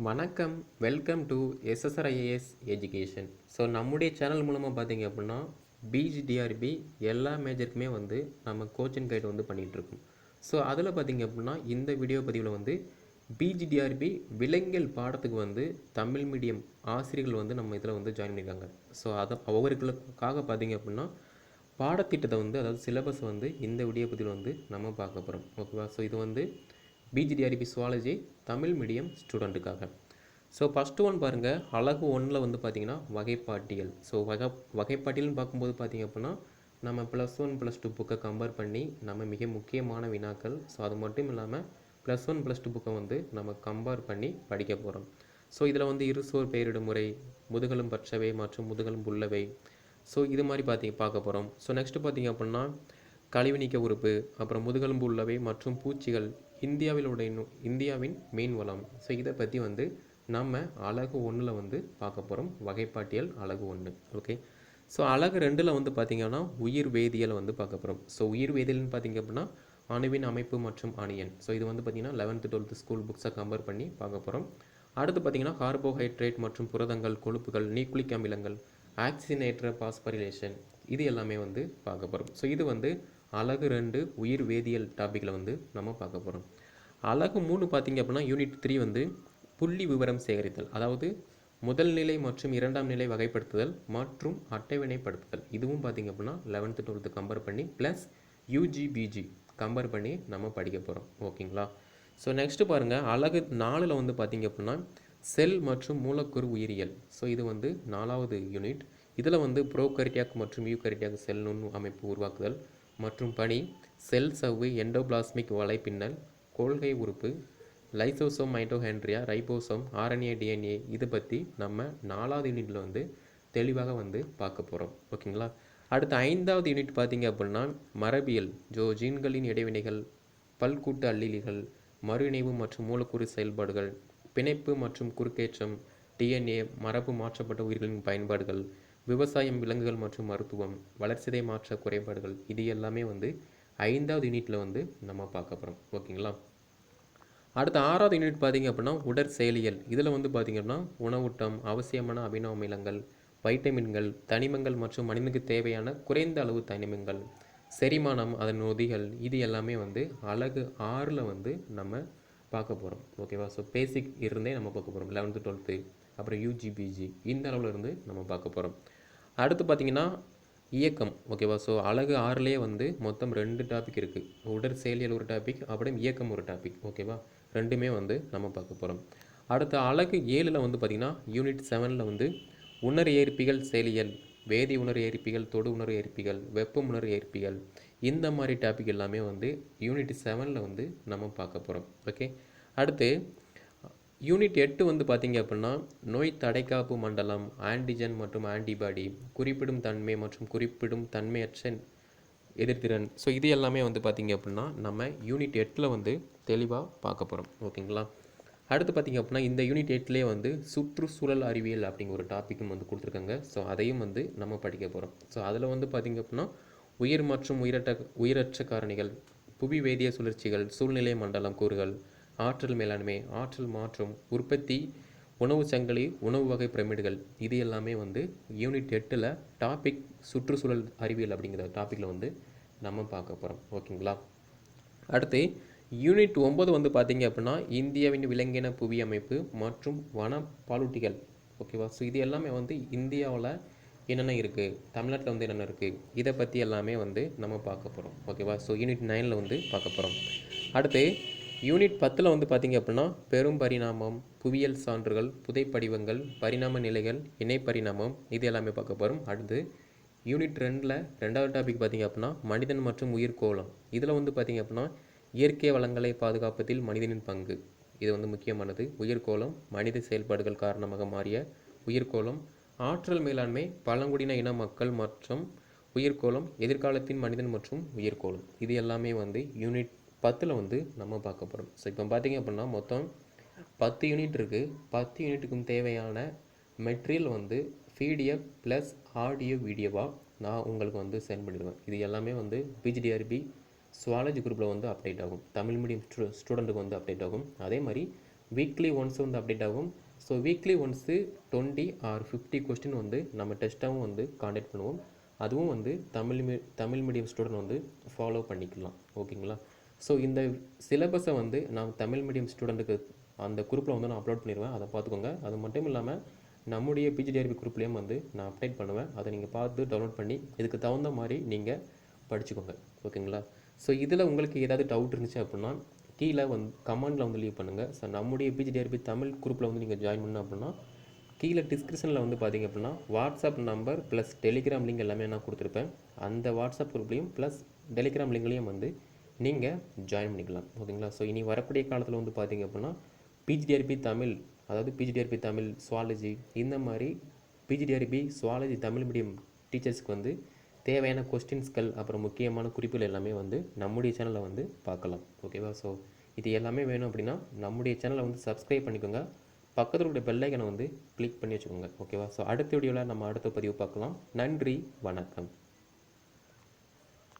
வணக்கம். Welcome to SSRIAS education so நம்முடைய channel மூலமாக பார்த்தீங்க அப்படின்னா பிஜிடிஆர்பி எல்லா மேஜருக்குமே வந்து நம்ம கோச்சிங் கைடு வந்து பண்ணிகிட்ருக்கோம் ஸோ அதில் பார்த்தீங்க அப்படின்னா இந்த வீடியோ பதிவில் வந்து பிஜிடிஆர்பி விலங்கியல் பாடத்துக்கு வந்து தமிழ் மீடியம் ஆசிரியர்கள் வந்து நம்ம இதில் வந்து ஜாயின் பண்ணியிருக்காங்க ஸோ அதை அவர்களுக்காக பார்த்தீங்க அப்படின்னா பாடத்திட்டத்தை வந்து அதாவது சிலபஸ் வந்து இந்த வீடியோ பதிவில் வந்து நம்ம பார்க்க போகிறோம் ஓகேவா ஸோ இது வந்து பிஜிடிஆர்பி சுவாலஜி தமிழ் மீடியம் ஸ்டூடெண்ட்டுக்காக ஸோ ஃபஸ்ட்டு ஒன் பாருங்கள் அழகு ஒன்றில் வந்து பார்த்தீங்கன்னா வகைப்பாட்டியல். ஸோ வகை வகைப்பாட்டியல்னு பார்க்கும்போது பார்த்தீங்க அப்படின்னா நம்ம ப்ளஸ் ஒன் ப்ளஸ் டூ புக்கை கம்பேர் பண்ணி நம்ம மிக முக்கியமான வினாக்கள். ஸோ அது மட்டும் இல்லாமல் ப்ளஸ் ஒன் ப்ளஸ் டூ புக்கை வந்து நம்ம கம்பேர் பண்ணி படிக்க போகிறோம் ஸோ இதில் வந்து இருசோர் பெயரிடும் முறை முதுகலும் பற்றவை மற்றும் முதுகலும் உள்ளவை. ஸோ இது மாதிரி பார்த்தீங்க பார்க்க போகிறோம் ஸோ நெக்ஸ்ட்டு பார்த்தீங்க அப்படின்னா கழிவு நீக்க உறுப்பு அப்புறம் முதுகெலும்பு உள்ளவை மற்றும் பூச்சிகள். இந்தியாவிலோட உடைய இந்தியாவின் மீன் வளம். ஸோ இதை பற்றி வந்து நம்ம அழகு ஒன்றில் வந்து பார்க்க போகிறோம் வகைப்பாட்டியல் அழகு ஒன்று ஓகே ஸோ அழகு ரெண்டில் வந்து பார்த்திங்கன்னா உயிர் வேதியியல் வந்து பார்க்க போகிறோம் ஸோ உயிர் வேதியியல்னு பார்த்திங்க அப்படின்னா அணுவின் அமைப்பு மற்றும் அணியன். ஸோ இது வந்து பார்த்திங்கன்னா லெவன்த்து டுவெல்த்து ஸ்கூல் புக்ஸை கம்பேர் பண்ணி பார்க்க போகிறோம் அடுத்து பார்த்திங்கன்னா கார்போஹைட்ரேட் மற்றும் புரதங்கள் கொழுப்புகள் நியூக்ளிக் அமிலங்கள் ஆக்சிஜனேற்ற பாஸ்பரிலேஷன் இது எல்லாமே வந்து பார்க்க போகிறோம் ஸோ இது வந்து அழகு ரெண்டு உயிர் வேதியியல் டாப்பிக்கில் வந்து நம்ம பார்க்க போகிறோம் அழகு மூணு பார்த்திங்க அப்படின்னா யூனிட் த்ரீ வந்து புள்ளி விவரம் சேகரித்தல் அதாவது முதல் நிலை மற்றும் இரண்டாம் நிலை வகைப்படுத்துதல் மற்றும் அட்டவணைப்படுத்துதல். இதுவும் பார்த்தீங்க அப்படின்னா லெவன்த்து டுவெல்த்து கம்பேர் பண்ணி ப்ளஸ் யூஜிபிஜி கம்பேர் பண்ணி நம்ம படிக்க போகிறோம் ஓகேங்களா? ஸோ நெக்ஸ்ட்டு பாருங்கள் அழகு நாலில் வந்து பார்த்திங்க அப்படின்னா செல் மற்றும் மூலக்கூறு உயிரியல். ஸோ இது வந்து நாலாவது யூனிட் இதில் வந்து ப்ரோகரிட்டியாக் மற்றும் யூகரிட்டியாக் செல் நுண் அமைப்பு உருவாக்குதல். மற்றும் பணி செல் சவ்வு எண்டோபிளாஸ்மிக் வலைப்பின்னல் கொள்கை உறுப்பு lysosome mitochondria ribosome RNA DNA இதை பற்றி நம்ம நாலாவது யூனிட்டில் வந்து தெளிவாக வந்து பார்க்க போகிறோம் ஓகேங்களா? அடுத்த ஐந்தாவது யூனிட் பார்த்தீங்க அப்படின்னா மரபியல் ஜோ ஜீன்களின் இடைவினைகள் பல்கூட்டு அல்லிலிகள் மறு மற்றும் மூலக்கூறு செயல்பாடுகள் பிணைப்பு மற்றும் குறுக்கேற்றம் டிஎன்ஏ மரபு மாற்றப்பட்ட உயிர்களின் பயன்பாடுகள் விவசாயம் விலங்குகள் மற்றும் மருத்துவம் வளர்ச்சிதை மாற்ற குறைபாடுகள் இது எல்லாமே வந்து ஐந்தாவது யூனிட்டில் வந்து நம்ம பார்க்க போகிறோம் ஓகேங்களா? அடுத்த ஆறாவது யூனிட் பார்த்தீங்க அப்படின்னா உடற்செயலியல் இதில் வந்து பார்த்திங்க அப்படின்னா உணவூட்டம் அவசியமான அமினோ அமிலங்கள் வைட்டமின்கள் தனிமங்கள் மற்றும் மனிதனுக்கு தேவையான குறைந்த அளவு தனிமங்கள் செரிமானம் அதன் நொதிகள் இது எல்லாமே வந்து அழகு ஆறில் வந்து நம்ம பார்க்க போகிறோம் ஓகேவா? ஸோ பேசிக் இருந்தே நம்ம பார்க்க போகிறோம் லெவன்த்து டுவெல்த்து அப்புறம் யூஜிபிஜி இந்த அளவில் இருந்து நம்ம பார்க்க போகிறோம் அடுத்து பார்த்தீங்கன்னா இயக்கம் ஓகேவா? ஸோ அழகு ஆறுலேயே வந்து மொத்தம் ரெண்டு டாபிக் இருக்குது உடற்செயலியல் ஒரு டாபிக் அப்புறம் இயக்கம் ஒரு டாபிக் ஓகேவா? ரெண்டுமே வந்து நம்ம பார்க்க போகிறோம் அடுத்த அழகு ஏழில் வந்து பார்த்திங்கன்னா யூனிட் செவனில் வந்து உணர் ஏற்பிகள் செயலியல் வேதி உணர் ஏற்பிகள் தொடு உணர் ஏற்பிகள் வெப்ப உணர் ஏற்பிகள் இந்த மாதிரி டாபிக் எல்லாமே வந்து யூனிட் செவனில் வந்து நம்ம பார்க்க போகிறோம் ஓகே? அடுத்து யூனிட் எட்டு வந்து பார்த்தீங்க அப்படின்னா நோய் தடைக்காப்பு மண்டலம் ஆன்டிஜன் மற்றும் ஆன்டிபாடி குறிப்பிடும் தன்மை மற்றும் குறிப்பிடும் தன்மையற்ற எதிர்த்திறன் ஸோ இது எல்லாமே வந்து பார்த்தீங்க அப்படின்னா நம்ம யூனிட் எட்டில் வந்து தெளிவாக பார்க்க போகிறோம் ஓகேங்களா? அடுத்து பார்த்திங்க அப்படின்னா இந்த யூனிட் எட்லேயே வந்து சுற்றுச்சூழல் அறிவியல் அப்படிங்கிற ஒரு டாப்பிக்கும் வந்து கொடுத்துருக்காங்க. ஸோ அதையும் வந்து நம்ம படிக்க போகிறோம் ஸோ அதில் வந்து பார்த்தீங்க அப்படின்னா உயிர் மற்றும் உயிரற்ற உயிரற்ற காரணிகள் புவி வேதிய சுழற்சிகள் சூழ்நிலை மண்டலம் கூறுகள் ஆற்றல் மேலாண்மை ஆற்றல் மாற்றம் உற்பத்தி உணவு சங்கிலி உணவு வகை பிரமிடுகள் இது எல்லாமே வந்து யூனிட் எட்டில் டாபிக் சுற்றுச்சூழல் அறிவியல் அப்படிங்கிற டாப்பிக்கில் வந்து நம்ம பார்க்க போகிறோம் ஓகேங்களா? அடுத்து யூனிட் ஒம்பது வந்து பார்த்தீங்க அப்படின்னா இந்தியாவின் விலங்கின புவி அமைப்பு மற்றும் வன பாலூட்டிகள் ஓகேவா? ஸோ இது எல்லாமே வந்து இந்தியாவில் என்னென்ன இருக்குது தமிழ்நாட்டில் வந்து என்னென்ன இருக்குது இதை பற்றி எல்லாமே வந்து நம்ம பார்க்க போகிறோம் ஓகேவா? ஸோ யூனிட் நைனில் வந்து பார்க்க போகிறோம் அடுத்து யூனிட் பத்தில் வந்து பார்த்திங்க அப்படின்னா பெரும் பரிணாமம் புவியியல் சான்றுகள் புதைப்படிவங்கள் பரிணாம நிலைகள் இணை பரிணாமம் இது எல்லாமே பார்க்க போகிறோம் அடுத்து யூனிட் ரெண்டில் ரெண்டாவது டாபிக் பார்த்திங்க அப்படின்னா மனிதன் மற்றும் உயிர்கோளம் இதில் வந்து பார்த்திங்க அப்படின்னா இயற்கை வளங்களை பாதுகாப்பதில் மனிதனின் பங்கு. இது வந்து முக்கியமானது. உயிர்கோளம் மனித செயல்பாடுகள் காரணமாக மாறிய உயிர்கோளம் ஆற்றல் மேலாண்மை பழங்குடியின இன மக்கள் மற்றும் உயிர்கோளம் எதிர்காலத்தின் மனிதன் மற்றும் உயிர்கோளம் இது எல்லாமே வந்து யூனிட் பத்தில் வந்து நம்ம பார்க்க போகிறோம் ஸோ இப்போ பார்த்தீங்க அப்படின்னா மொத்தம் பத்து யூனிட் இருக்குது பத்து யூனிட்டுக்கும் தேவையான மெட்டீரியல் வந்து பிடிஎஃப் ப்ளஸ் ஆடியோ வீடியோவாக நான் உங்களுக்கு வந்து சென்ட் பண்ணிடுவேன். இது எல்லாமே வந்து பிஜிடிஆர்பி சுவாலஜி குரூப்பில் வந்து அப்டேட் ஆகும். தமிழ் மீடியம் ஸ்டூ ஸ்டூடெண்ட்டுக்கு வந்து அப்டேட் ஆகும். அதே மாதிரி வீக்லி ஒன்ஸ் வந்து அப்டேட் ஆகும். So weekly once twenty or fifty question வந்து நம்ம டெஸ்ட்டாகவும் வந்து காண்டக்ட் பண்ணுவோம். அதுவும் வந்து தமிழ் மீ தமிழ் மீடியம் ஸ்டூடெண்ட் வந்து ஃபாலோ பண்ணிக்கலாம். ஓகேங்களா ஸோ இந்த சிலபஸை வந்து நான் தமிழ் மீடியம் ஸ்டூடெண்ட்டுக்கு அந்த குரூப்பில் வந்து நான் அப்லோட் பண்ணிடுவேன் அதை பார்த்துக்கோங்க. அது மட்டும் இல்லாமல் நம்முடைய பிஜிடிஆர்பி குரூப்லேயும் வந்து நான் அப்டேட் பண்ணுவேன். அதை நீங்கள் பார்த்து டவுன்லோட் பண்ணி இதுக்கு தகுந்த மாதிரி நீங்கள் படிச்சுக்கோங்க. ஓகேங்களா? ஸோ இதில் உங்களுக்கு ஏதாவது டவுட் இருந்துச்சு அப்படின்னா கீழே வந்து கமெண்டில் வந்து லீவ் பண்ணுங்கள் ஸோ நம்முடைய பிஜிடிஆர்பி தமிழ் குரூப்பில் வந்து நீங்கள் ஜாயின் பண்ண அப்படின்னா கீழே டிஸ்கிரிப்ஷனில் வந்து பார்த்தீங்க அப்படின்னா WhatsApp number plus Telegram link எல்லாமே நான் கொடுத்துருப்பேன். அந்த வாட்ஸ்அப் குரூப்லேயும் ப்ளஸ் டெலிகிராம் லிங்க்லேயும் வந்து நீங்கள் ஜாயின் பண்ணிக்கலாம் ஓகேங்களா ஸோ இனி வரக்கூடிய காலத்தில் வந்து பார்த்தீங்க அப்படின்னா பிஜிடிஆர்பி தமிழ் அதாவது பிஜிடிஆர்பி தமிழ் சுவாலஜி இந்த மாதிரி பிஜிடிஆர்பி சுவாலஜி தமிழ் மீடியம் டீச்சர்ஸ்க்கு வந்து தேவையான கொஸ்டின்ஸ்கள் அப்புறம் முக்கியமான குறிப்புகள் எல்லாமே வந்து நம்முடைய சேனலில் வந்து பார்க்கலாம் ஓகேவா ஸோ இது எல்லாமே வேணும் அப்படின்னா நம்முடைய சேனலை வந்து சப்ஸ்கிரைப் பண்ணிக்கோங்க. பக்கத்தில் உள்ள பெல்லைக்கனை வந்து கிளிக் பண்ணி வச்சுக்கோங்க ஓகேவா ஸோ அடுத்த வீடியோவில் நம்ம அடுத்த பதிவு பார்க்கலாம். நன்றி வணக்கம்.